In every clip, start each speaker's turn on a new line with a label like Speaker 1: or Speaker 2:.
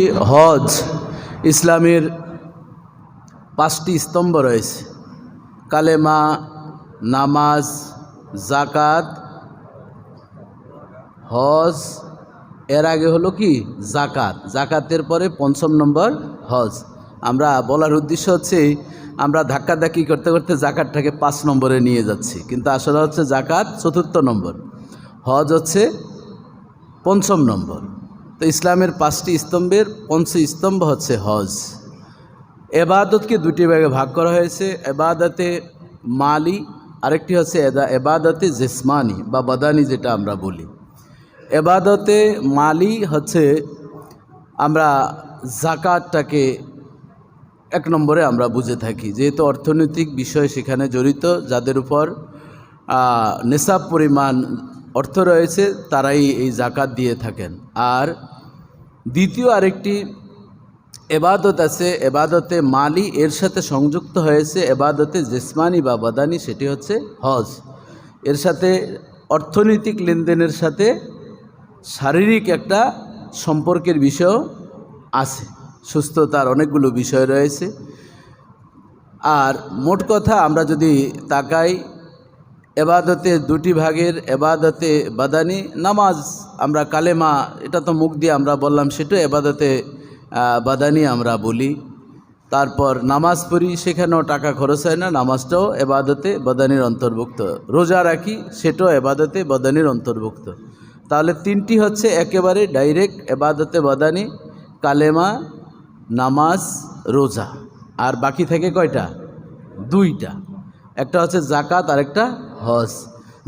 Speaker 1: হজ, ইসলামের পাঁচটি স্তম্ভ রয়েছে। কালেমা, নামাজ জাকাত হজ, এর আগে হলো কি? জাকাত জাকাতের পরে পঞ্চম নম্বর হজ। আমরা বলার উদ্দেশ্য হচ্ছে, আমরা ধাক্কাধাক্কি করতে করতে জাকাতটাকে পাঁচ নম্বরে নিয়ে যাচ্ছি। কিন্তু আসলে হচ্ছে জাকাত চতুর্থ নম্বর। হজ হচ্ছে পঞ্চম নম্বর। তো ইসলামের পাঁচটি স্তম্ভের পঞ্চ স্তম্ভ হচ্ছে হজ। এবাদতকে দুটি ভাগে ভাগ করা হয়েছে, এবাদতে মালি, আরেকটি হচ্ছে এবাদতে জেসমানি বা বাদানি যেটা আমরা বলি। এবাদতে মালি হচ্ছে আমরা জাকাতটাকে এক নম্বরে আমরা বুঝে থাকি, যেহেতু অর্থনৈতিক বিষয় সেখানে জড়িত, যাদের উপর নেশাব পরিমাণ অর্থ রয়েছে, তারাই এই জাকাত দিয়ে থাকেন। আর দ্বিতীয় আরেকটি এবাদত আছে, এবাদতে মালি এর সাথে সংযুক্ত হয়েছে, এবাদতে জেসমানি বা বাদানি সেটি হচ্ছে হজ। এর সাথে অর্থনৈতিক লেনদেনের সাথে শারীরিক একটা সম্পর্কের বিষয় আছে। সুস্থতার অনেকগুলো বিষয় রয়েছে। আর মোট কথা আমরা যদি তাকাই এবাদতে দুটি ভাগের এবাদতে বাদানি, নামাজ আমরা কালেমা, এটা তো মুখ দিয়ে আমরা বললাম, সেটা এবাদতে বাদানি আমরা বলি। তারপর নামাজ পড়ি, সেখানেও টাকা খরচ হয় না, নামাজটাও এবাদতে বাদানির অন্তর্ভুক্ত। রোজা রাখি, সেটাও এবাদতে বাদানির অন্তর্ভুক্ত। তাহলে তিনটি হচ্ছে একেবারে ডাইরেক্ট এবাদতে বাদানি, কালেমা, নামাজ, রোজা। আর বাকি থাকে কয়টা? দুইটা। একটা হচ্ছে জাকাত আর একটা হজ।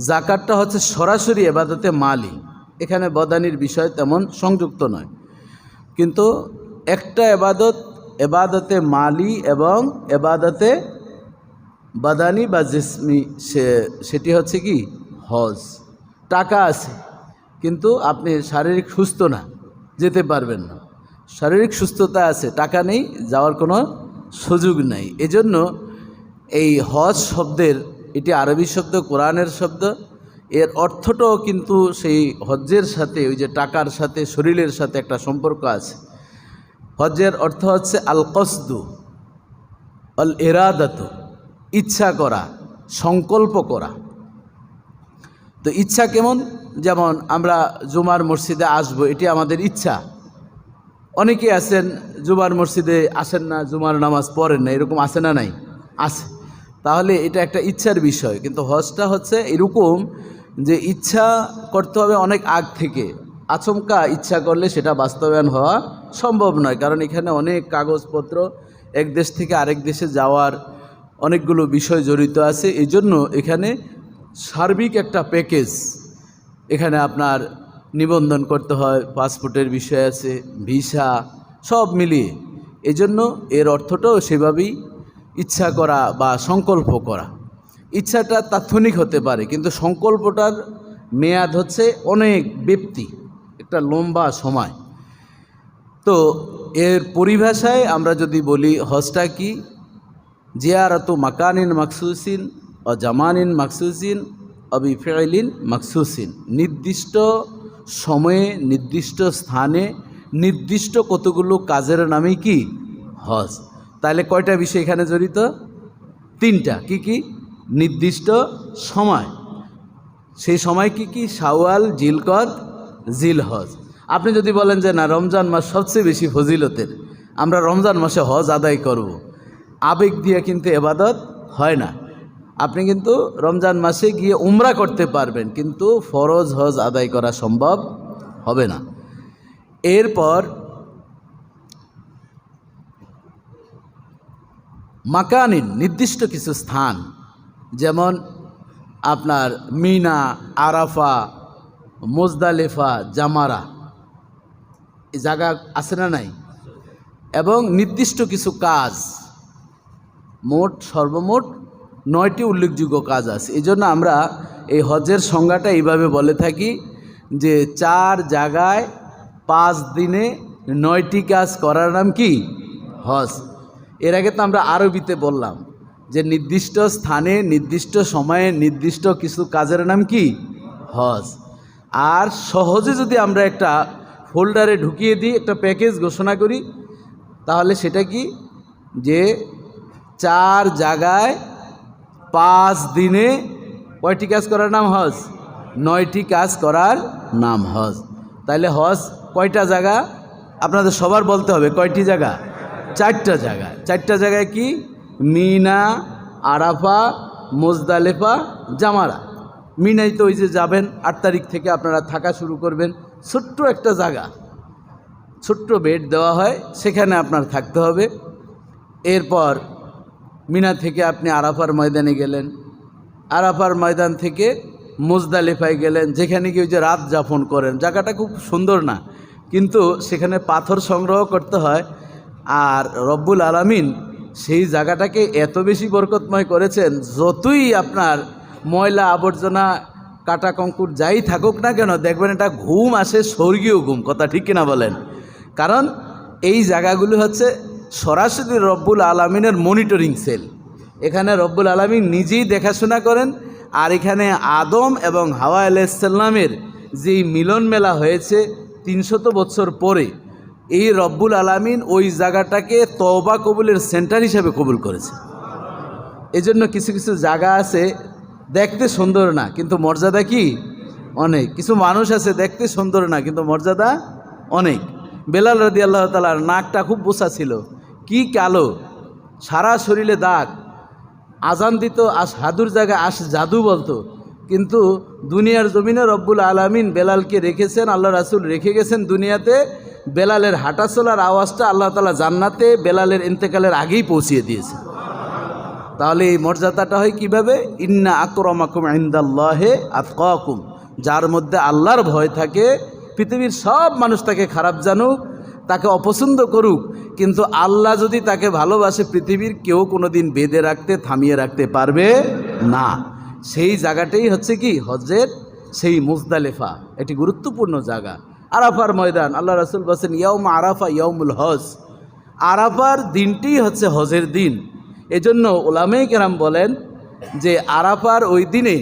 Speaker 1: জাকাতটা হচ্ছে সরাসরি এবাদতে মালি। এখানে বদানির বিষয় তেমন সংযুক্ত নয়। কিন্তু একটা এবাদত, এবাদতে মালি এবং এবাদতে বাদানি বা জিসমি, সে, সেটি হচ্ছে কি? হজ। টাকা আছে, কিন্তু আপনি শারীরিক সুস্থ না, যেতে পারবেন না। শারীরিক সুস্থতা আছে, টাকা নেই, যাওয়ার কোনো সুযোগ নেই। এজন্য এই হজ শব্দের, এটি আরবি শব্দ, কোরআনের শব্দ। এর অর্থটাও কিন্তু সেই হজ্জের সাথে, ওই যে টাকার সাথে, শরীরের সাথে একটা সম্পর্ক আছে। হজ্জের অর্থ হচ্ছে আল কসদু অল এরাদাত ইচ্ছা করা, সংকল্প করা। তো ইচ্ছা কেমন? যেমন আমরা জুমার মসজিদে আসব, এটি আমাদের ইচ্ছা। অনেকে আছেন, জুমার মসজিদে আসেন না, জুমার নামাজ পড়েন না, এরকম আসে না নাই? আছে। তাহলে এটা একটা ইচ্ছার বিষয়। কিন্তু হজটা হচ্ছে এরকম যে ইচ্ছা করতে হবে অনেক আগ থেকে। আচমকা ইচ্ছা করলে সেটা বাস্তবায়ন হওয়া সম্ভব নয়। কারণ এখানে অনেক কাগজপত্র এক দেশ থেকে আরেক দেশে যাওয়ার অনেকগুলো বিষয় জড়িত আছে। এই জন্য এখানে সার্বিক একটা প্যাকেজ এখানে আপনার নিবন্ধন করতে হয় পাসপোর্টের বিষয় আছে ভিসা সব মিলিয়ে। এজন্য এর অর্থটাও সেভাবেই ইচ্ছা করা বা সংকল্প করা। ইচ্ছাটা তাৎক্ষণিক হতে পারে, কিন্তু সংকল্পটার মেয়াদ হচ্ছে অনেক ব্যক্তি একটা লম্বা সময়। তো এর পরিভাষায় আমরা যদি বলি, হজটা কি? জিয়ারত মাকানিন মাকসুসিন ও জামানিন মাকসুসিন অবি ফেলিন মাকসুসিন নির্দিষ্ট সময়ে, নির্দিষ্ট স্থানে, নির্দিষ্ট কতগুলো কাজের নামই কি? হজ। তাহলে কয়টা বিষয় এখানে জড়িত? তিনটা। কি কি? নির্দিষ্ট সময়। সেই সময় কি কি? শাওয়াল, জিলকদ জিল হজ আপনি যদি বলেন যে, না, রমজান মাস সবচেয়ে বেশি ফজিলতের। আমরা রমজান মাসে হজ আদায় করব। আবেগ দিয়ে কিন্তু এবাদত হয় না। আপনি কিন্তু রমজান মাসে গিয়ে উমরা করতে পারবেন, কিন্তু ফরজ হজ আদায় করা সম্ভব হবে না। এরপর মাকানিন নির্দিষ্ট কিছু স্থান, যেমন আপনার মিনা, আরাফা, মোজদালেফা, জামারা, এই জায়গা আছে না নাই? এবং নির্দিষ্ট কিছু কাজ, মোট, সর্বমোট নয়টি উল্লেখযোগ্য কাজ আছে। এই জন্য আমরা এই হজের সংজ্ঞাটা এইভাবে বলে থাকি যে চার জায়গায় পাঁচ দিনে নয়টি কাজ করার নাম কি? হজ এর আগে তো আমরা আরবিতে বললাম যে নির্দিষ্ট স্থানে, নির্দিষ্ট সময়ে, নির্দিষ্ট কিছু কাজের নাম কি? হজ। আর সহজে যদি আমরা একটা ফোল্ডারে ঢুকিয়ে দিই, একটা প্যাকেজ ঘোষণা করি, তাহলে সেটা কি? যে চার জায়গায় পাঁচ দিনে কয়টি কাজ করার নাম হজ? নয়টি কাজ করার নাম হজ। তাহলে হজ কয়টা জায়গা? আপনাদের সবার বলতে হবে কয়টি জায়গা? চারটা জায়গা চারটা জায়গায় কি? মিনা, আরাফা, মোজদালেফা, জামারা। মিনাই তো ওই যে যাবেন, আট তারিখ থেকে আপনারা থাকা শুরু করবেন। ছোট্ট একটা জায়গা। ছোট্ট বেড দেওয়া হয়, সেখানে আপনার থাকতে হবে। এরপর মিনা থেকে আপনি আরাফার ময়দানে গেলেন। আরাফার ময়দান থেকে মোজদালেফায় গেলেন, যেখানে গিয়ে ওই যে রাত যাপন করেন। জায়গাটা খুব সুন্দর না, কিন্তু সেখানে পাথর সংগ্রহ করতে হয়। আর রব্বুল আলামিন সেই জায়গাটাকে এত বেশি বরকতময় করেছেন, যতই আপনার ময়লা আবর্জনা, কাটা কঙ্কুর যাই থাকুক না কেন, দেখবেন এটা ঘুম আসে, স্বর্গীয় ঘুম, কথা ঠিক কিনা বলেন। কারণ এই জায়গাগুলি হচ্ছে সরাসরি রব্বুল আলমিনের মনিটরিং সেল এখানে রব্বুল আলমিন নিজেই দেখাশোনা করেন, আর এখানে আদম এবং হাওয়া আলাইসাল্লামের যেই মিলন মেলা হয়েছে তিনশত বছর পরে এই রব্বুল আলামিন ওই জায়গাটাকে তওবা কবুলের সেন্টার হিসাবে কবুল করেছে। এজন্য কিছু কিছু জায়গা আছে দেখতে সুন্দর না, কিন্তু মর্যাদা কি? অনেক। কিছু মানুষ আছে দেখতে সুন্দর না, কিন্তু মর্যাদা অনেক। বেলাল রদি আল্লাহ তালার নাকটা খুব বোসা ছিল। কি কালো। সারা শরীরে দাগ। আজান দিত, আস হাদুর জায়গায় আস জাদু বলতো। কিন্তু দুনিয়ার জমিনে রব্বুল আলামিন বেলালকে রেখেছেন, আল্লাহ রাসুল রেখে গেছেন দুনিয়াতে। বেলালের হাঁটা চলার আওয়াজটা আল্লাহ তালা জান্নাতে বেলালের ইন্তেকালের আগেই পৌঁছিয়ে দিয়েছে তাহলে এই মর্যাদাটা হয় কীভাবে? ইন্না আকরমাকুম ইন্দাল্লাহে আতকাকুম। যার মধ্যে আল্লাহর ভয় থাকে, পৃথিবীর সব মানুষ তাকে খারাপ জানুক, তাকে অপছন্দ করুক, কিন্তু আল্লাহ যদি তাকে ভালোবাসে, পৃথিবীর কেউ কোনো দিন বেঁধে রাখতে, থামিয়ে রাখতে পারবে না। সেই জায়গাটাই হচ্ছে কি? হজের সেই মুজদালেফা। এটি গুরুত্বপূর্ণ জায়গা। আরাফার ময়দান। আল্লাহ রাসুল বলছেন ইয়ম আরাফা ইয়মুল হজ আরাফার দিনটি হচ্ছে হজের দিন। এজন্য ওলামেই কেরাম বলেন যে, আরাফার ওই দিনে,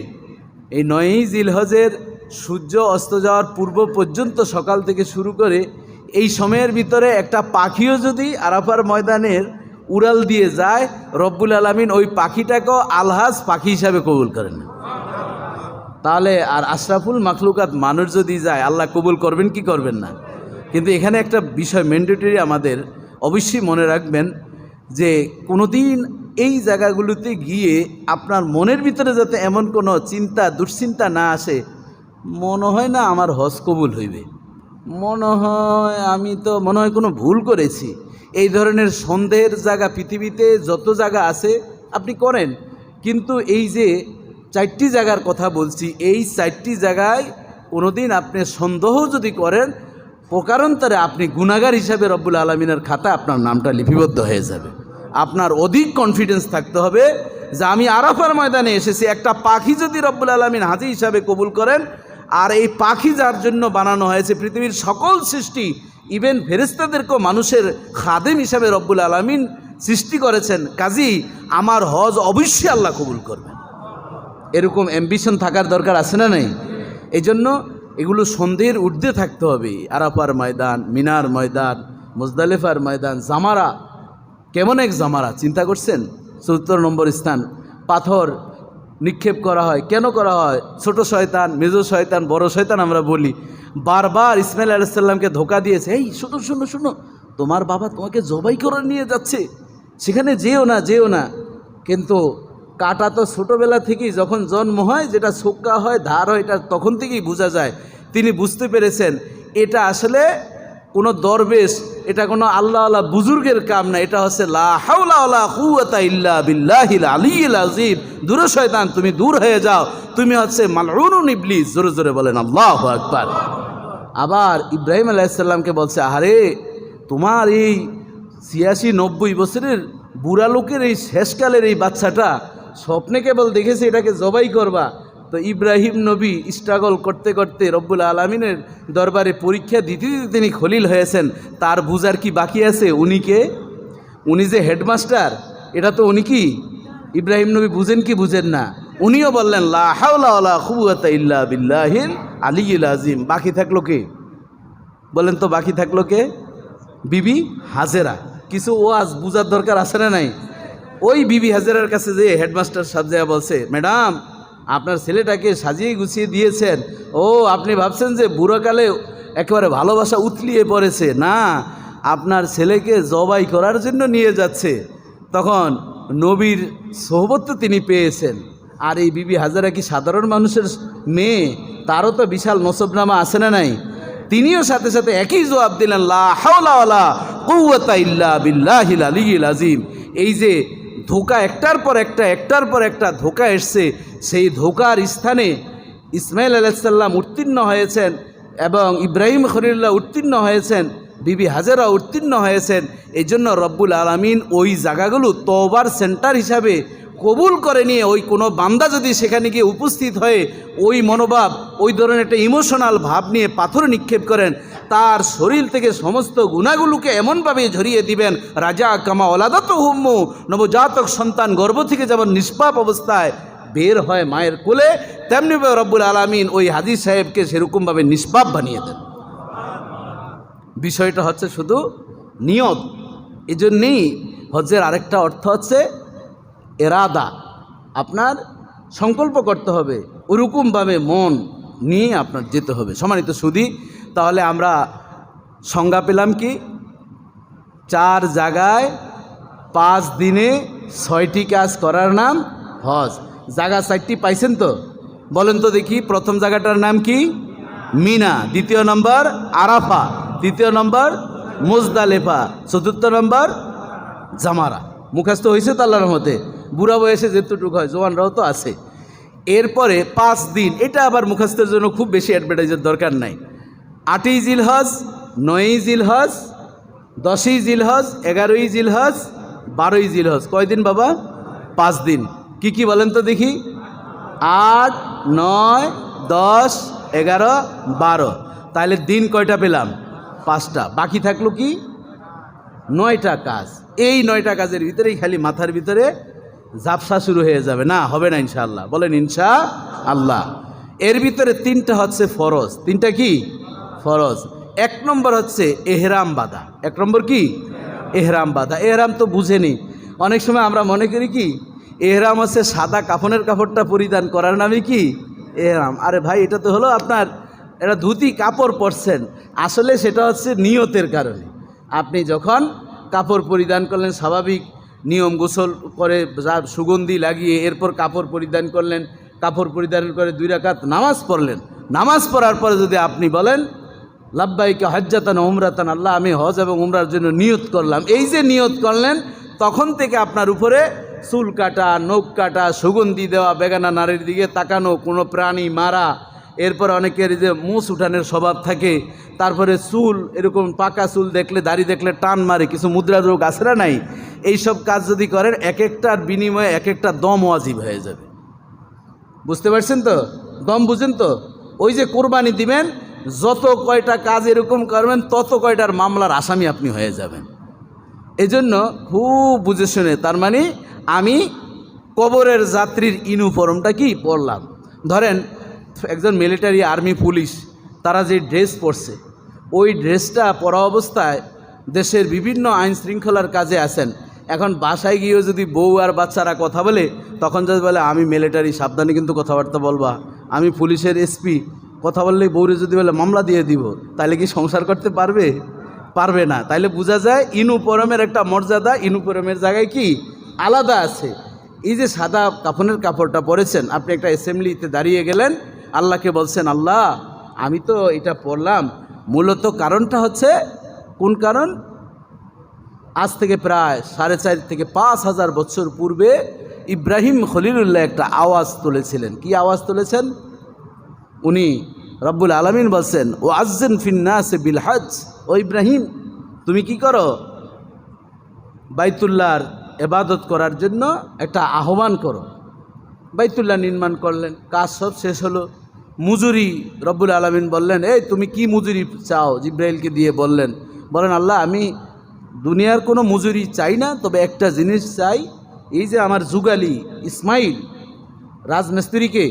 Speaker 1: এই নয়ই জিলহজের সূর্য অস্ত যাওয়ার পূর্ব পর্যন্ত সকাল থেকে শুরু করে এই সময়ের ভিতরে একটা পাখিও যদি আরাফার ময়দানের উড়াল দিয়ে যায়, রব্বুল আলমিন ওই পাখিটাকেও আলহাজ পাখি হিসাবে কবুল করেন। তাহলে আর আশরাফুল মাখলুকাত মানুষ যদি যায়, আল্লাহ কবুল করবেন কি করবেন না? কিন্তু এখানে একটা বিষয় ম্যান্ডেটরি আমাদের, অবশ্যই মনে রাখবেন যে কোনোদিন এই জায়গাগুলোতে গিয়ে আপনার মনের ভিতরে যাতে এমন কোনো চিন্তা, দুশ্চিন্তা না আসে, মনে হয় না আমার হজ কবুল হইবে। মনে হয় আমি তো, মনে হয় কোনো ভুল করেছি। এই ধরনের সন্দেহের জায়গা পৃথিবীতে যত জায়গা আছে, আপনি করেন। কিন্তু এই যে চারটি জায়গার কথা বলছি, এই চারটি জায়গায় কোনোদিন আপনি সন্দেহ যদি করেন, প্রকারান্তরে আপনি গুণাগার হিসাবে রব্বুল আলমিনের খাতা আপনার নামটা লিপিবদ্ধ হয়ে যাবে। আপনার অধিক কনফিডেন্স থাকতে হবে যে আমি আরাফার ময়দানে এসেছি, একটা পাখি যদি রব্বুল আলমিন হাজি হিসাবে কবুল করেন, আর এই পাখি যার জন্য বানানো হয়েছে পৃথিবীর সকল সৃষ্টি ইভেন ফেরেস্তাদেরকেও মানুষের খাদেম হিসাবে রব্বুল আলমিন সৃষ্টি করেছেন। কাজী, আমার হজ অবশ্যই আল্লাহ কবুল করবেন। এরকম অ্যাম্বিশন থাকার দরকার আছে না নেই? এই জন্য এগুলো সন্দেহের ঊর্ধ্বে থাকতে হবে। আরাফার ময়দান, মিনার ময়দান, মুজদালিফার ময়দান, জামারা। কেমন এক জামারা, চিন্তা করছেন? চতুর্থ নম্বর স্থান, পাথর নিক্ষেপ করা হয়। কেন করা হয়? ছোট শয়তান, মেজো শয়তান, বড় শয়তান আমরা বলি। বারবার ইসমাইল আলাইসাল্লামকে ধোকা দিয়েছে, এই, শুনো শুনো শুনো, তোমার বাবা তোমাকে জবাই করে নিয়ে যাচ্ছে। সেখানে যেও না যেও না। কিন্তু কাটা তো ছোটোবেলা থেকেই যখন জন্ম হয়, যেটা সোক্কা হয়, ধার হয়, এটা তখন থেকেই বোঝা যায়। তিনি বুঝতে পেরেছেন, এটা আসলে কোনো দরবেশ, এটা কোনো আল্লাহ আল্লাহ বুজুর্গের কাম না, এটা হচ্ছে আযীম। দূরে শয়তান, তুমি দূর হয়ে যাও। তুমি হচ্ছে মালউনুন ইবলিস, জোরে জোরে বলেন আল্লাহু আকবার। আবার ইব্রাহিম আলাইসাল্লামকে বলছে আরে তোমার এই ছিয়াশি নব্বই বছরের বুড়া লোকের এই শেষকালের এই বাচ্চাটা স্বপ্নে কেবল দেখেছে এটাকে জবাই করবা। তো ইব্রাহিম নবী স্ট্রাগল করতে করতে রব্বুল আলমিনের দরবারে পরীক্ষা দিতে দিতে তিনি খলিল হয়েছেন। তার বুঝার কি বাকি আছে? উনি কে? উনি যে হেডমাস্টার, এটা তো উনি কি? ইব্রাহিম নবী বুঝেন কি বুঝেন না। উনিও বললেন, লা হাওলা ওয়ালা কুওয়াতা ইল্লা বিল্লাহিল আলিয়্যিল আযীম। বাকি থাকল কে? বলেন তো বাকি থাকল কে? বিবি হাজেরা। কিছু ওয়াজ বুঝার দরকার আছে না নাই? ওই বিবি হাজেরার কাছে যে হেডমাস্টার সাহেব বলছে, ম্যাডাম আপনার ছেলেটাকে সাজিয়ে গুছিয়ে দিয়েছেন। ও, আপনি ভাবছেন যে বুড়োকালে একেবারে ভালোবাসা উতলিয়ে পড়েছে। না, আপনার ছেলেকে জবাই করার জন্য নিয়ে যাচ্ছে। তখন নবীর সোহবত তিনি পেয়েছেন। আর এই বিবি হাজারা কি সাধারণ মানুষের মেয়ে? তারও তো বিশাল নসবনামা আছে না নাই? তিনিও সাথে সাথে একই জবাব দিলেন, লা হাওলা ইল্লা বিল্লাহিল আলিয়্যিল আযীম। এই যে ধোকা একটার পর একটা, একটার পর একটা ধোকা এসছে। সেই ধোকার স্থানে ইসমাইল আলাইসাল্লাম উত্তীর্ণ হয়েছেন এবং ইব্রাহিম খলিল্লাহ উত্তীর্ণ হয়েছেন, বিবি হাজারা উত্তীর্ণ হয়েছেন। এই জন্য রব্বুল আলমিন ওই জায়গাগুলো তওবার সেন্টার হিসাবে কবুল করে নিয়ে ওই কোনো বান্দা যদি সেখানে গিয়ে উপস্থিত হয়ে ওই মনোভাব, ওই ধরনের একটা ইমোশনাল ভাব নিয়ে পাথর নিক্ষেপ করেন, তার শরীর থেকে সমস্ত গুণাগুলোকে এমনভাবে ঝরিয়ে দিবেন, রাজা কামা ওলাদত হুম্মু নবজাতক সন্তান গর্ভ থেকে যেমন নিষ্পাপ অবস্থায় বের হয় মায়ের কোলে তেমনিভাবে রব্বুল আলমিন ওই হাদিস সাহেবকে সেরকমভাবে নিষ্পাপ বানিয়ে দেন। বিষয়টা হচ্ছে শুধু নিয়ত। এই জন্যেই হজ্জের আরেকটা অর্থ হচ্ছে এরাদা। আপনার সংকল্প করতে হবে, ওরকমভাবে মন নিয়ে আপনার যেতে হবে। সমানিত সুদী তাহলে আমরা সংজ্ঞা পেলাম কি? চার জায়গায় পাঁচ দিনে ছয়টি কাজ করার নাম হজ। জায়গা চারটি পাইছেন তো? বলেন তো দেখি, প্রথম জায়গাটার নাম কি? মিনা। দ্বিতীয় নম্বর আরাফা। তৃতীয় নম্বর মুজদালেফা। চতুর্থ নম্বর জামারা। মুখাস্ত হয়েছে তো আল্লাহর মতে বুড়া বয়সে যেতটুকু হয় জোয়ানরাও তো আছে। এরপরে পাঁচ দিন, এটা আবার মুখাস্তের জন্য খুব বেশি অ্যাডভার্টাইজের দরকার নাই। আটই জিলহজ, নয়ই জিলহজ, দশই জিলহজ, এগারোই জিলহজ, বারোই জিলহজ। কয়দিন বাবা? পাঁচ দিন। কি কি বলেন তো দেখি। আট, নয়, দশ, এগারো, বারো। তাহলে দিন কয়টা পেলাম? পাঁচটা। বাকি থাকল কি? নয়টা কাজ। এই নয়টা কাজের ভিতরেই খালি মাথার ভিতরে ঝাপসা শুরু হয়ে যাবে। না, হবে না ইনশাআল্লাহ। বলেন ইনশা আল্লাহ এর ভিতরে তিনটা হচ্ছে ফরজ। তিনটা কি? ফরজ। এক নম্বর হচ্ছে এহরাম বাঁধা। এক নম্বর কি? এহরাম বাঁধা। এহরাম তো বুঝেনি। অনেক সময় আমরা মনে করি কি, এহরাম হচ্ছে সাদা কাফনের কাপড়টা পরিধান করার নামে কি? এহরাম। আরে ভাই, এটা তো হলো আপনার, এটা ধুতি কাপড় পরছেন। আসলে সেটা হচ্ছে নিয়তের কারণে। আপনি যখন কাপড় পরিধান করলেন, স্বাভাবিক নিয়ম গোসল করে যা সুগন্ধি লাগিয়ে এরপর কাপড় পরিধান করলেন, কাপড় পরিধান করে দুই রাকাত নামাজ পড়লেন। নামাজ পড়ার পরে যদি আপনি বলেন, লাব্বাইকে হজ্জাতান উমরাতান, আল্লাহ আমি হজ এবং উমরার জন্য নিয়ত করলাম। এই যে নিয়ত করলেন, তখন থেকে আপনার উপরে চুল কাটা, নখ কাটা, সুগন্ধি দেওয়া, বেগানা নারীর দিকে তাকানো, কোনো প্রাণী মারা এরপর অনেকের যে মুছ উঠানের স্বভাব থাকে, তারপরে চুল, এরকম পাকা চুল দেখলে, দাড়ি দেখলে টান মারে, কিছু মুদ্রা রোগ আছে না নাই? এইসব কাজ যদি করেন এক একটার বিনিময়ে এক একটা দম ওয়াজিব হয়ে যাবে। বুঝতে পারছেন তো? দম বুঝেন তো? ওই যে কোরবানি দিবেন, যত কয়টা কাজ এরকম করবেন, তত কয়টার মামলার আসামি আপনি হয়ে যাবেন। এজন্য খুব বুঝে শুনে, তার মানে আমি কবরের যাত্রীর ইউনিফর্মটা কি পরলাম। ধরেন একজন মিলিটারি আর্মি পুলিশ তারা যে ড্রেস পরছে, ওই ড্রেসটা পরা অবস্থায় দেশের বিভিন্ন আইন শৃঙ্খলার কাজে আসেন। এখন বাসায় গিয়েও যদি বউ আর বাচ্চারা কথা বলে, তখন যদি বলে, আমি মিলিটারি সাবধানে কিন্তু কথাবার্তা বলবা। আমি পুলিশের এসপি কথা বললেই বউরে যদি বলে, মামলা দিয়ে দিব তাহলে কি সংসার করতে পারবে? পারবে না। তাইলে বোঝা যায়, ইনুপরমের একটা মর্যাদা, ইনুপরমের জায়গায় কি? আলাদা আছে। এই যে সাদা কাফনের কাপড়টা পরেছেন, আপনি একটা অ্যাসেম্বলিতে দাঁড়িয়ে গেলেন আল্লাহকে বলছেন, আল্লাহ, আমি তো এটা পড়লাম। মূলত কারণটা হচ্ছে, কোন কারণ? আজ থেকে প্রায় সাড়ে চার থেকে পাঁচ হাজার বছর পূর্বে ইব্রাহিম খলিলুল্লাহ একটা আওয়াজ তুলেছিলেন। কি আওয়াজ তুলেছেন? উনি রব্বুল আলমিন বলছেন, ও আজ্জেন ফিন্নাসে বিল হজ ও ইব্রাহিম, তুমি কি করো? বাইতুল্লাহর এবাদত করার জন্য একটা আহ্বান করো। বাইতুল্লাহ নির্মাণ করলেন, কাজ সব শেষ হলো। মুজুরি রব্বুল আলমিন বললেন, এই, তুমি কি মজুরি চাও? জিব্রাইলকে দিয়ে বললেন, বলেন, আল্লাহ, আমি দুনিয়ার কোনো মজুরি চাই না, তবে একটা জিনিস চাই, এই যে আমার যুগালি ইসমাইল, রাজমিস্ত্রিকে,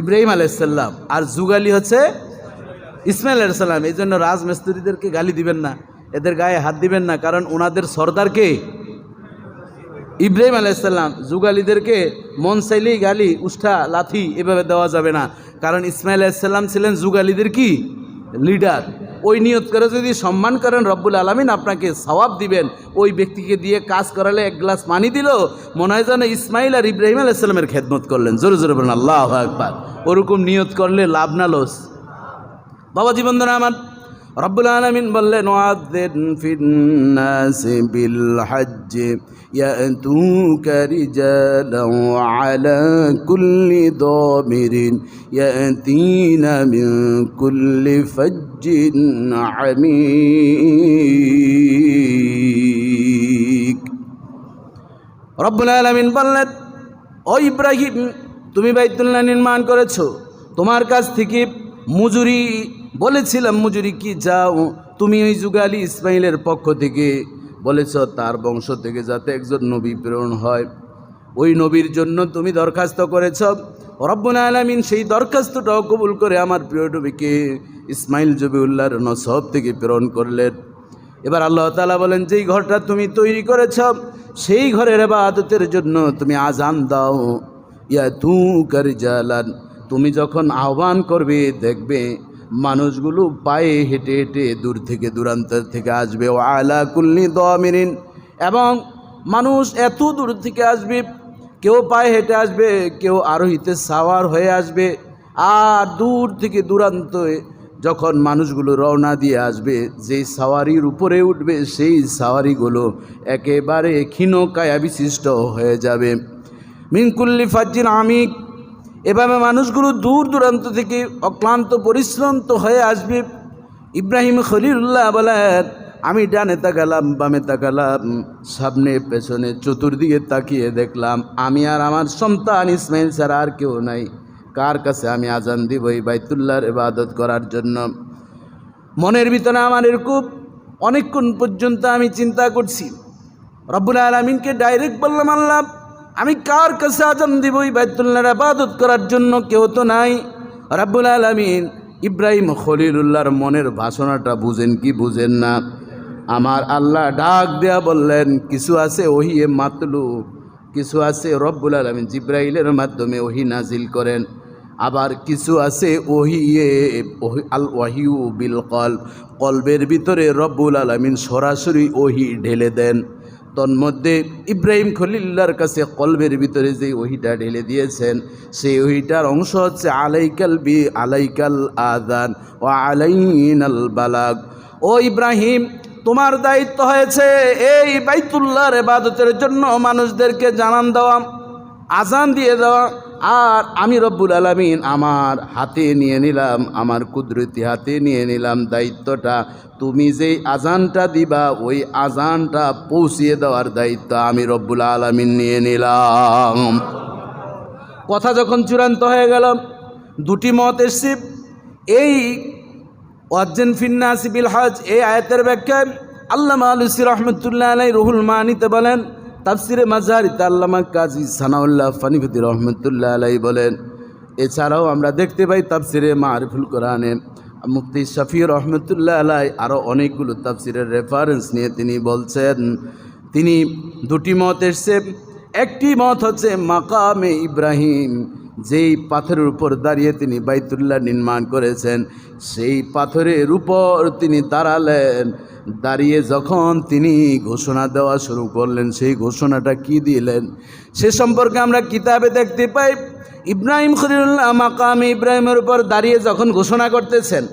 Speaker 1: ইব্রাহিম আলাইসাল্লাম আর যুগালি হচ্ছে ইসমাইল আলাইসাল্লাম এই জন্য রাজমিস্ত্রিদেরকে গালি দিবেন না, এদের গায়ে হাত দিবেন না, কারণ ওনাদের সর্দারকে ইব্রাহিম আলাইসাল্লাম যুগালীদেরকে মন চাইলেই গালি, উষ্ঠা, লাথি এভাবে দেওয়া যাবে না। কারণ ইসমাইল আলাইসাল্লাম ছিলেন যুগালীদের কি? লিডার। ওই নিয়ত করে যদি সম্মান করেন রব্বুল আলমিন, আপনাকে সওয়াব দিবেন। ওই ব্যক্তিকে দিয়ে কাজ করালে এক গ্লাস পানি দিল, মনে হয় যেন ইসমাইল আর ইব্রাহিম আলাইসাল্লামের খেদমত করলেন। জোরে জোরে বলেন, আল্লাহ একবার ওরকম নিয়ত করলে লাভ না, লোস। বাবা জীবন আমার। রব্বুল আলমিন বললেন ওয়াদ্দিন ফিন্নাস বিল হজ্জ يأتوك رجالا على كل ضامر يأتين من كل فج عميق রব্বুল আলমিন বললেন ও ইব্রাহিম তুমি বাইতুল্লাহ নির্মাণ করেছো তোমার কাছ থেকে মজুরি বলেছিলাম, মজুরি কি যাও? তুমি ওই যুগালি ইসমাইলের পক্ষ থেকে বলেছ, তার বংশ থেকে যাতে একজন নবী প্রেরণ হয়। ওই নবীর জন্য তুমি দরখাস্ত করেছ। রব্বুল আলমিন সেই দরখাস্তটাও কবুল করে আমার প্রিয় নবীকে ইসমাইল জবিউল্লাহর নসব থেকে প্রেরণ করলেন। এবার আল্লাহ তালা বলেন, যেই ঘরটা তুমি তৈরি করেছ, সেই ঘরের আদতের জন্য তুমি আজান দাও। ইয়া তু কারি জালান তুমি যখন আহ্বান করবে, দেখবে মানুষগুলো পায়ে হেঁটে হেঁটে দূর থেকে দূরান্তর থেকে আসবে। ও আলা কুল্লি দমিরিন। এবং মানুষ এত দূর থেকে আসবে, কেউ পায়ে হেঁটে আসবে, কেউ আরোহিতে সাওয়ার হয়ে আসবে। আর দূর থেকে দূরান্ত যখন মানুষগুলো রওনা দিয়ে আসবে, যেই সাওয়ারির উপরে উঠবে, সেই সাওয়ারিগুলো একেবারে ক্ষীণ কায়া বিশিষ্ট হয়ে যাবে। মিনকুল্লি ফাজ্জিন আমিক এভাবে মানুষগুলো দূর দূরান্ত থেকে অক্লান্ত, পরিশ্রান্ত হয়ে আসবে। ইব্রাহিম খলিল্লাহ বলেন, আমি ডানে তাকালাম, বামে তাকালাম, সামনে, পেছনে, চতুর্দিকে তাকিয়ে দেখলাম, আমি আর আমার সন্তান ইসমাইল ছাড়া আর কেউ নাই। কার কাছে আমি আজান দিব এই বাইতুল্লাহর ইবাদত করার জন্য? মনের ভিতরে আমার এরকম অনেকক্ষণ পর্যন্ত আমি চিন্তা করছি। রব্বুল আলমিনকে ডাইরেক্ট বললাম, আল্লাহ আমি কার কাছে আজান দিব এই বাইতুল্লাহর আবাদত করার জন্য? কেউ তো নাই। রাব্বুল আলমিন ইব্রাহিম খলিলুল্লাহর মনের ভাষণাটা বুঝেন কি বুঝেন না? আমার আল্লাহ ডাক দেয়া বললেন, কিছু আছে ওহিয়ে মাতলু কিছু আছে? রব্বুল আলমিন জিব্রাইলের মাধ্যমে ওহি নাজিল করেন। আবার কিছু আছে ওহিয়ে ওহি আল ওয়াহিউ বিল কল কলবের ভিতরে রব্বুল আলমিন সরাসরি ওহি ঢেলে দেন। তন্মধ্যে ইব্রাহিম খলিল্লার কাছে কলবের ভিতরে যে ওহিটা ঢেলে দিয়েছেন, সেই ওহিটার অংশ হচ্ছে আলাইকাল বি আলাইকাল আদান ও আলাইন আল বালাগ। ও ইব্রাহিম, তোমার দায়িত্ব হয়েছে এই বাইতুল্লাহর এবাদতের জন্য মানুষদেরকে জানান দেওয়া আজান দিয়ে দেওয়া। আর আমি রব্বুল আলমিন আমার হাতে নিয়ে নিলাম, আমার কুদরতি হাতে নিয়ে নিলাম দায়িত্বটা। তুমি যেই আজানটা দিবা, ওই আজানটা পৌঁছিয়ে দেওয়ার দায়িত্ব আমি রব্বুল আলমিন নিয়ে নিলাম। কথা যখন চূড়ান্ত হয়ে গেল, দুটি মত এসছে। এই ওয়াজ্জেন ফিন্না সিবিল হজ এই আয়াতের ব্যাখ্যায় আল্লামা আলুসি রহমতুল্লাহ আলাই রুহুল মানিতে বলেন তাফসিরে মাজারি আল্লামা কাজী সানাউল্লাহ ফানিফুদ্দি রহমতুল্লাহ আলাই বলেন, এছাড়াও আমরা দেখতে পাই তাফসিরে মারিফুল কোরআনে মুফতি শফি রহমতুল্লাহ আলাই আরও অনেকগুলো তাফসিরের রেফারেন্স নিয়ে তিনি বলছেন। তিনি দুটি মত এসছে, একটি মত হচ্ছে মাকামে ইব্রাহিম যেই পাথরের উপর দাঁড়িয়ে তিনি বাইতুল্লাহ নির্মাণ করেছেন, সেই পাথরের উপর তিনি দাঁড়ালেন। দাঁড়িয়ে যখন তিনি ঘোষণা দেওয়া শুরু করলেন, সেই ঘোষণাটা কি দিলেন? সে সম্পর্কে আমরা কিতাবে দেখতে পাই, ইব্রাহিম খলিল্লাহ মাকাম ইব্রাহিমের উপর দাঁড়িয়ে যখন ঘোষণা করতেছেন,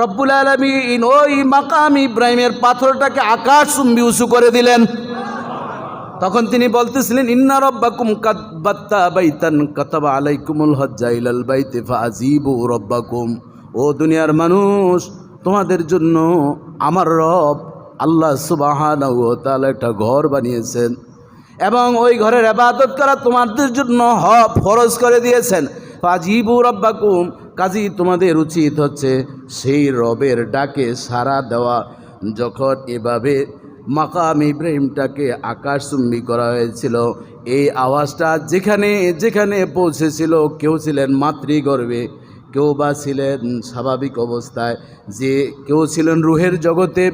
Speaker 1: রব্বুল আলমিন ওই মাকাম ইব্রাহিমের পাথরটাকে আকাশ চুম্বি উঁচু করে দিলেন। তখন তিনি বলতেছিলেন, ইন্না কাতবাত্তা বাইতান কাতাবা আলাইকুমুল হজ্জা ইলাল বাইতে ফাজিবু রব্বাকুম। ও দুনিয়ার মানুষ, তোমাদের জন্য আমার রব আল্লাহ সুবাহানাহু ওয়া তাআলা একটা ঘর বানিয়েছেন এবং ওই ঘরের আবাদত করা তোমাদের জন্য হ ফরজ করে দিয়েছেন। ফাজিবু রব্বাকুম কাজী তোমাদের উচিত হচ্ছে সেই রবের ডাকে সাড়া দেওয়া। যখন এভাবে মাকাম ইব্রাহিমটাকে আকাশচুম্বী করা হয়েছিল। এই আওয়াজটা যেখানে যেখানে পৌঁছেছিল, কেউ ছিলেন মাতৃগর্ভে, কেউ বা ছিলেন স্বাভাবিক অবস্থায়, যে কেউ ছিলেন রুহের জগতে।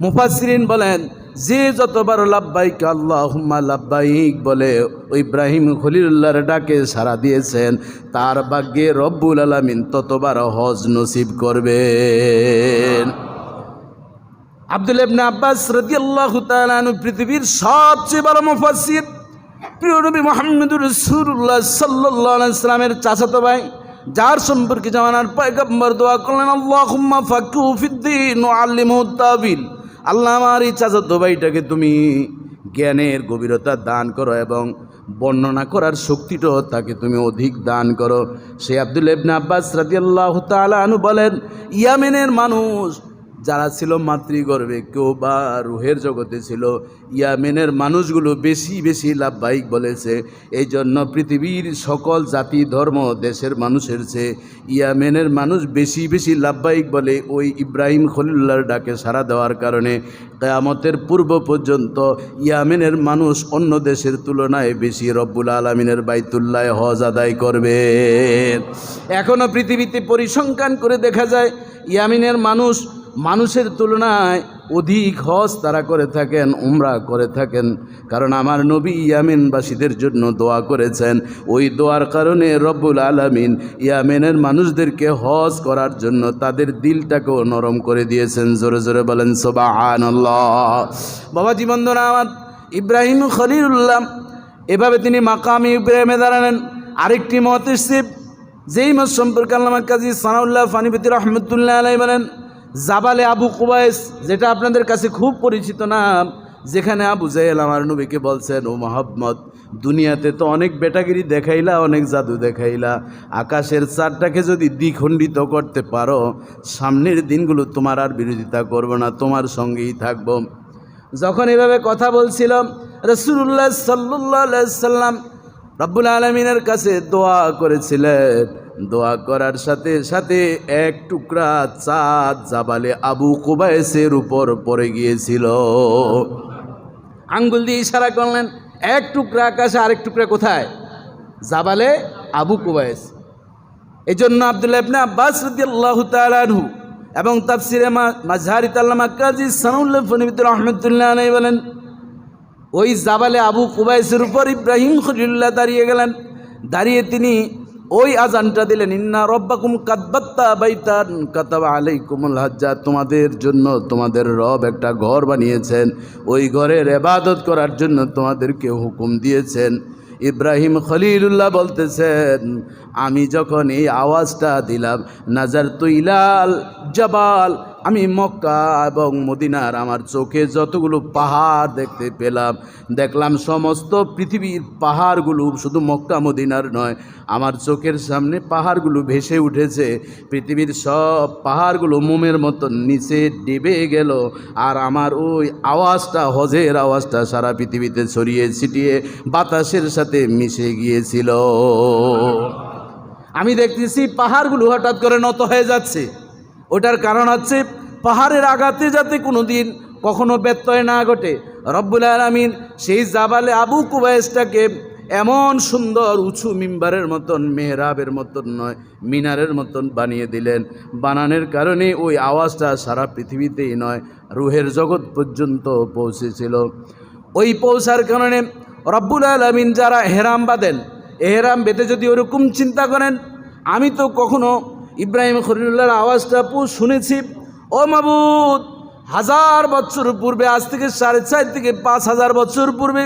Speaker 1: মুফাসরিন বলেন, যে যতবার লাব্বাইক আল্লাহুম্মা লাব্বাইক বলে ইব্রাহিম খলিলুল্লাহর ডাকে সাড়া দিয়েছেন, তার ভাগ্যে রব্বুল আলামিন ততবার হজ নসিব করবেন। আব্দুল ইবনে আব্বাস রাদিয়াল্লাহু তাআলা আনহু পৃথিবীর সবচেয়ে বড় মুফাসসির। প্রিয় নবী মুহাম্মদুর রাসূলুল্লাহ সাল্লাল্লাহু আলাইহি সাল্লামের চাচাতো ভাই, যার সম্পর্কে জামানার পয়গম্বর দোয়া করলেন, আল্লাহুম্মা ফাক্কিহু ফিদ্দিন ওয়া আল্লিমহু তাবিল আল্লাহ আমার এই চাচাতো ভাইটাকে তুমি জ্ঞানের গভীরতা দান করো এবং বর্ণনা করার শক্তিটাও তাকে তুমি অধিক দান করো। সে আব্দুল ইবনে আব্বাস রাদিয়াল্লাহু তাআলা আনহু বলেন, ইয়ামেনের মানুষ যারা ছিল মাতৃগর্ভে, কেউ বা রুহের জগতে ছিল, ইয়ামেনের মানুষগুলো বেশি বেশি লাভবাহিক বলেছে। এই জন্য পৃথিবীর সকল জাতি, ধর্ম, দেশের মানুষের চেয়ে ইয়ামেনের মানুষ বেশি বেশি লাভবাহিক বলে ওই ইব্রাহিম খলিল্লার ডাকে সাড়া দেওয়ার কারণে কেয়ামতের পূর্ব পর্যন্ত ইয়ামেনের মানুষ অন্য দেশের তুলনায় বেশি রব্বুল আলমিনের বাইতুল্লায় হজ আদায় করবে। এখনও পৃথিবীতে পরিসংখ্যান করে দেখা যায়, ইয়ামিনের মানুষ মানুষের তুলনায় অধিক হজ তারা করে থাকেন, উমরা করে থাকেন। কারণ আমার নবী ইয়ামিনবাসীদের জন্য দোয়া করেছেন। ওই দোয়ার কারণে রব্বুল আলমিন ইয়ামেনের মানুষদেরকে হজ করার জন্য তাদের দিলটাকেও নরম করে দিয়েছেন। জোরে জোরে বলেন সোবাহান বাবা জীবন্দনা আমার ইব্রাহিম খলিলুল্লাহ, এভাবে তিনি মাকামি ইব্রাহিমে দাঁড়ালেন। আরেকটি মত শিব যেই মত সম্পর্কে আল্লামা কাজী সানাউল্লাহ ফানিপতি রহমতুল্লাহ আলাই বলেন জাবালে আবু কুবাইস, যেটা আপনাদের কাছে খুব পরিচিত নাম, যেখানে আবু জাহেল আমার নবীকে বলছেন, ও মোহাম্মদ, দুনিয়াতে তো অনেক বেটাগিরি দেখাইলা, অনেক জাদু দেখাইলা। আকাশের চারটাকে যদি দ্বিখণ্ডিত করতে পারো, সামনের দিনগুলো তোমার আর বিরোধিতা করব না, তোমার সঙ্গেই থাকব। যখন এভাবে কথা বলছিলাম রসুল্লাহ সাল্লাহ সাল্লাম রব্বুল আলমিনের কাছে দোয়া করেছিলেন দোয়া করার সাথে সাথে এক টুকরা চাঁদ জাবালে আবু কুবাইসের উপর পড়ে গিয়েছিল। আঙ্গুল দিয়ে ইশারা করলেন, এক টুকরা আকাশে আরেক টুকরা কোথায়? জাবালে আবু কুবাইস। এই জন্য আবদুল্লাহ ইবনে আব্বাস রাদিয়াল্লাহু তাআলা আনহু এবং তাফসিরে মাঝহারি তাল্লামা কাজী সানুল্লাহ ফনিবিদ রহমতুল্লাহ আলাই বলেন, ওই জাবালে আবু কুবাইসের উপর ইব্রাহিম খলিল্লাহ দাঁড়িয়ে গেলেন। দাঁড়িয়ে তিনি ওই আজানটা দিলেন, ইন্না রব্বাকুম কাদবাত্তা বাইতান কাতাবা আলাইকুমুল হাজ্জা। তোমাদের জন্য তোমাদের রব একটা ঘর বানিয়েছেন। ওই ঘরের এবাদত করার জন্য তোমাদেরকে হুকুম দিয়েছেন। ইব্রাহিম খলিলুল্লাহ বলতেছেন, আমি যখন এই আওয়াজটা দিলাম নাজার তুইলাল জবাল আমি মক্কা এবং মদিনার আমার চোখে যতগুলো পাহাড় দেখতে পেলাম, দেখলাম সমস্ত পৃথিবীর পাহাড়গুলো শুধু মক্কা মদিনার নয়, আমার চোখের সামনে পাহাড়গুলো ভেসে উঠেছে, পৃথিবীর সব পাহাড়গুলো মোমের মতন নিচে ডেবে গেল আর আমার ওই আওয়াজটা, হজের আওয়াজটা সারা পৃথিবীতে ছড়িয়ে ছিটিয়ে বাতাসের সাথে মিশে গিয়েছিল। আমি দেখতেছি পাহাড়গুলো হঠাৎ করে নত হয়ে যাচ্ছে। ওটার কারণ হচ্ছে পাহাড়ের আঘাতে যাতে কোনো দিন কখনো ব্যত্যয় না ঘটে। রব্বুল আলমিন সেই জাবালে আবু কুবাইসটাকে এমন সুন্দর উঁচু মিম্বারের মতন, মেহরাবের মতন নয়, মিনারের মতন বানিয়ে দিলেন। বানানোর কারণে ওই আওয়াজটা সারা পৃথিবীতেই নয়, রুহের জগৎ পর্যন্ত পৌঁছেছিল। ওই পৌঁছার কারণে রব্বুল আলমিন যারা হেরাম বাঁধেন এহেরাম বেঁধে যদি ওরকম চিন্তা করেন, আমি তো কখনো ইব্রাহিম খলিল্লার আওয়াজটা শুনেছি। ও মাবুদ, হাজার বছর পূর্বে, আজ থেকে সাড়ে চার থেকে পাঁচ হাজার বছর পূর্বে,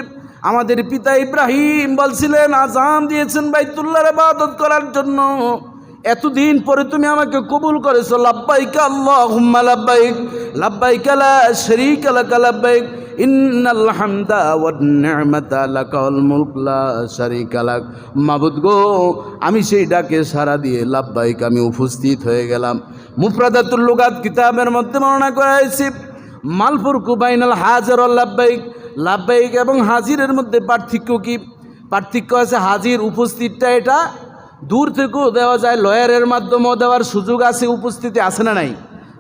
Speaker 1: আমাদের পিতা ইব্রাহিম বলছিলেন, আজান দিয়েছেন বাইতুল্লাহর ইবাদত করার জন্য। এতদিন পরে তুমি আমাকে কবুল করেছ, লাব্বাইক লা মাবুদ গো, আমি সেই ডাকে সাড়া দিয়ে লাব্বাইক আমি উপস্থিত হয়ে গেলাম। মুফরাদাতুল লুগাত কিতাবের মধ্যে বর্ণনা করা হয়েছে মালফুর কুবাইনাল হাজার লাব্বাইক লাব্বাইক এবং হাজিরের মধ্যে পার্থক্য কি? পার্থক্য আছে হাজির উপস্থিতটা এটা দূর থেকেও দেওয়া যায়, লয়ারের মাধ্যমেও দেওয়ার সুযোগ আছে, উপস্থিতি আছে না নাই?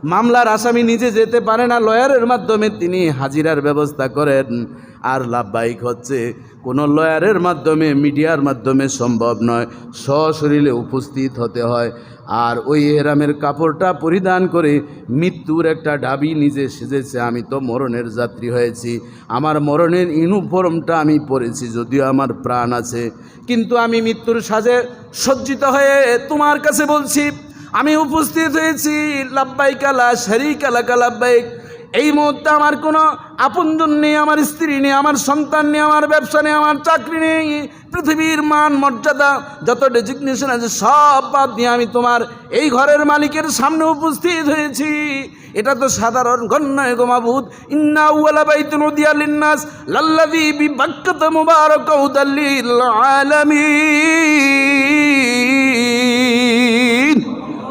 Speaker 1: মামলার আসামি নিজে যেতে পারে না, লয়ারের মাধ্যমে তিনি হাজিরার ব্যবস্থা করেন। আর লাভবাহিক হচ্ছে, কোনো লয়ারের মাধ্যমে, মিডিয়ার মাধ্যমে সম্ভব নয়, সশরীরে উপস্থিত হতে হয়। আর ওই এরামের কাপড়টা পরিধান করে মৃত্যুর একটা ডাবি নিজে সেজেছে, আমি তো মরণের যাত্রী হয়েছি। আমার মরণের ইউনিফর্মটা আমি পরেছি, যদিও আমার প্রাণ আছে। কিন্তু আমি মৃত্যুর সাজে সজ্জিত হয়ে তোমার কাছে বলছি, আমি উপস্থিত হয়েছি লাভবাই কালা শরিক আলাকা লাব্বাইক। এই মুহূর্তে আমার কোনো আপনজন নেই, আমার স্ত্রী নেই, আমার সন্তান নেই, আমার ব্যবসা নেই, আমার চাকরি নেই। পৃথিবীর মান, মর্যাদা, যত ডেজিগনেশন আছে, সব বাদ দিয়ে আমি তোমার এই ঘরের মালিকের সামনে উপস্থিত হয়েছি। এটা তো সাধারণ গণ্যয় গোমাবুদ ইন্না উওয়ালা বাইতুন উদিয়া লিন্নাস লাল্লাযী বিবাক্কাত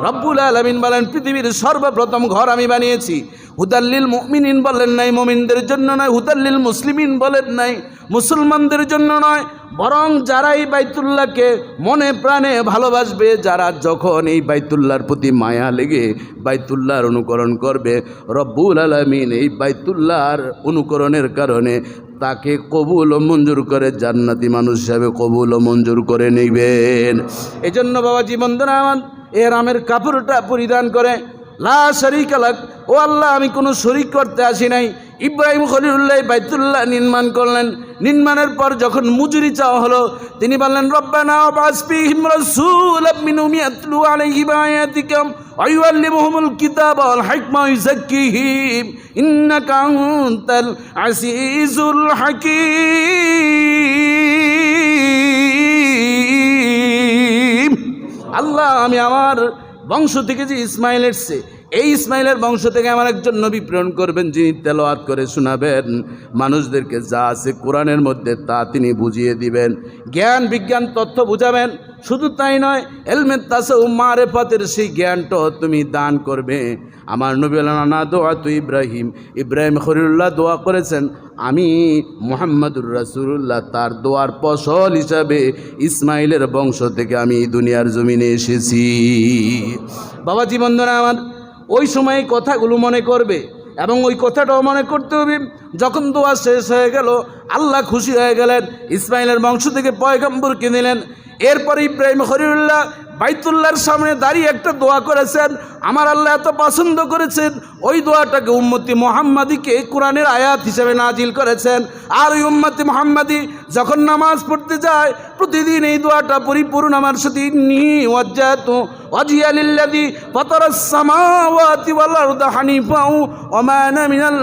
Speaker 1: রব্বুল আলমিন বলেন, পৃথিবীর সর্বপ্রথম ঘর আমি বানিয়েছি। হুদাল্লিল মুমিনিন বলেন নাই, মুমিনদের জন্য নয়, হুদাল্লিল মুসলিমিন বলেন নাই, মুসলমানদের জন্য নয়, বরং যারা এই বাইতুল্লাহকে মনে প্রাণে ভালোবাসবে, যারা যখন এই বাইতুল্লার প্রতি মায়া লেগে বাইতুল্লার অনুকরণ করবে, রব্বুল আলমিন এই বাইতুল্লাহর অনুকরণের কারণে তাকে কবুল ও মঞ্জুর করে জান্নাতি মানুষ হিসাবে কবুল ও মঞ্জুর করে নেবেন। এজন্য বাবা জীবন এ রামের কাপড়টা পরিধান করে লা শরিক আলাক ও আল্লাহ, আমি কোনো শরিক করতে আসি নাই। ইব্রাহিম খলিউল্লাহ বাইতুল্লাহ নির্মাণ করলেন। নির্মাণের পর যখন মজুরি চাওয়া হলো, তিনি বললেন, রব্বানা বাসফিহিম রাসূলাম মিনহুম ইয়াতলু আলাইহিম আয়াতিকাম ওয়া ইউআল্লিমুহুমুল কিতাবা ওয়াল হিকমা ওয়া ইউযাক্কিহিম। ইন্নাকা আনতাল আসিজুল হাকীম। আল্লাহ, আমি আমার বংশ থেকে যে ইসমাইল এসছে এই ইসমাইলের বংশ থেকে আমার একজন নবী প্রেরণ করবেন, যিনি তেলোয়াত করে শোনাবেন। মানুষদেরকে যা আছে কোরআনের মধ্যে তা তিনি বুঝিয়ে দিবেন। জ্ঞান, বিজ্ঞান, তথ্য বুঝাবেন। শুধু তাই নয় এলমেত তাসে উম্মারে পথের সেই জ্ঞানটাও তুমি দান করবে। আমার নবী না দোয়া তু ইব্রাহিম। ইব্রাহিম খরিউল্লাহ দোয়া করেছেন, আমি মোহাম্মদুর রাসুল্লাহ তার দোয়ার ফসল হিসাবে ইসমাইলের বংশ থেকে আমি দুনিয়ার জমিনে এসেছি। বাবা জীবন্দনা আমার, ওই সময় কথাগুলো মনে করবে এবং ওই কথাটাও মনে করতে হবে, যখন দোয়া শেষ হয়ে গেল, আল্লাহ খুশি হয়ে গেলেন ইসমাইলের বংশ থেকে পয়গম্বরকে নিলেন। এরপরে ইব্রাহিম হরিউল্লাহ বাইতুল্লাহর সামনে দাঁড়িয়ে একটা দোয়া করেছেন, আমার আল্লাহ এত পছন্দ করেছেন। ওই দোয়াটাকে উম্মতি মোহাম্মদীকে কোরআনের আয়াত হিসেবে নাজিল করেছেন। আর ওই উম্মতি মোহাম্মদী যখন নামাজ পড়তে যায়, প্রতিদিন এই দোয়াটা পরিপূর্ণ। আমার সাথে নি মিনাল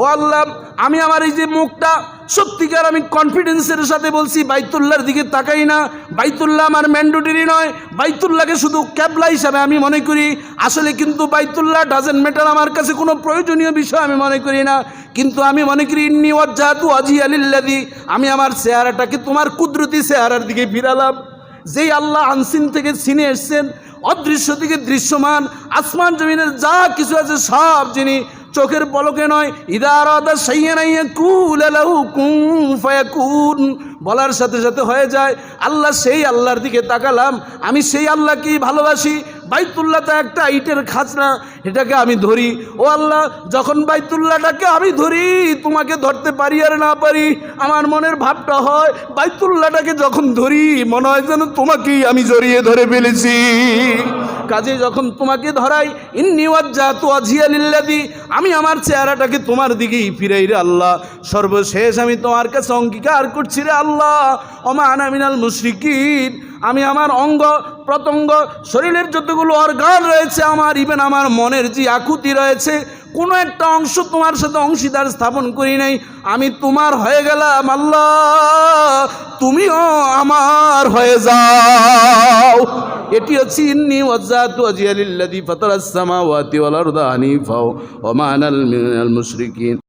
Speaker 1: ও আল্লাহ, আমি আমার এই যে মুখটা সত্যিকার আমি কনফিডেন্সের সাথে বলছি, বাইতুল্লাহর দিকে তাকাই না। বাইতুল্লাহ আমার ম্যান্ডেটরি নয়। বাইতুল্লাহকে শুধু ক্যাবলা হিসাবে আমি মনে করি। আসলে কিন্তু বাইতুল্লাহ ডাজেন্ট ম্যাটার আমার কাছে কোনো প্রয়োজনীয় বিষয় আমি মনে করি না। কিন্তু আমি মনে করি, ইন্নি ওয়াজ্জাতু আজি আলিল্লাদি আমি আমার চেহারাটাকে, তোমার কুদরতি চেহারার দিকে ফিরালাম। যেই আল্লাহ আনসিন থেকে সিনে এসছেন, অদৃশ্য থেকে দৃশ্যমান, আসমান জমিনের যা কিছু আছে সব যিনি চোখের পলকে নয় ইদারদা সাইয়ে সাইয়ানাইয়া কুল আলাহু কুন ফায়াকুন। বলার সাথে সাথে হয়ে যায়, আল্লাহ সেই আল্লাহর দিকে তাকালাম, আমি সেই আল্লাহকেই ভালোবাসি। বাইতুল্লাহ তো একটা ইটের খাজনা, এটাকে আমি ধরি। ও আল্লাহ, যখন বাইতুল্লাহটাকে আমি ধরি, তোমাকে ধরতে পারি আর না পারি, আমার মনের ভাবটা হয়, বাইতুল্লাহটাকে যখন ধরি, মনে হয় যেন তোমাকেই আমি জড়িয়ে ধরে ফেলেছি। কাজে যখন তোমাকে ধরাই, ইন্নি ওয়াজ্জাতু ওয়াজহিয়া লিল্লাযী, আমি আমার চেহারাটাকে তোমার দিকেই ফিরাই রে আল্লাহ। সর্বশেষ আমি তোমার কাছে অঙ্গীকার করছি রে আল্লাহ। ওমা আনা মিনাল মুশরিকিন আমি আমার অঙ্গ প্রত্যঙ্গ শরীরের যতগুলো অর্গান রয়েছে, আমার ইভেন আমার মনের যে আকুতি রয়েছে, কোনো একটা অংশ তোমার সাথে অংশীদার স্থাপন করি নাই। আমি তোমার হয়ে গেলাম আল্লাহ, তুমিও আমার হয়ে যাও। এটি হচ্ছে ইন্নি ওয়াজ্জাতু ওয়াজিয়া লিল্লাযী ফাতারাস সামাওয়াতি ওয়াল আরদা হানিফা ওয়া মা আনা মিনাল মুশরিকিন।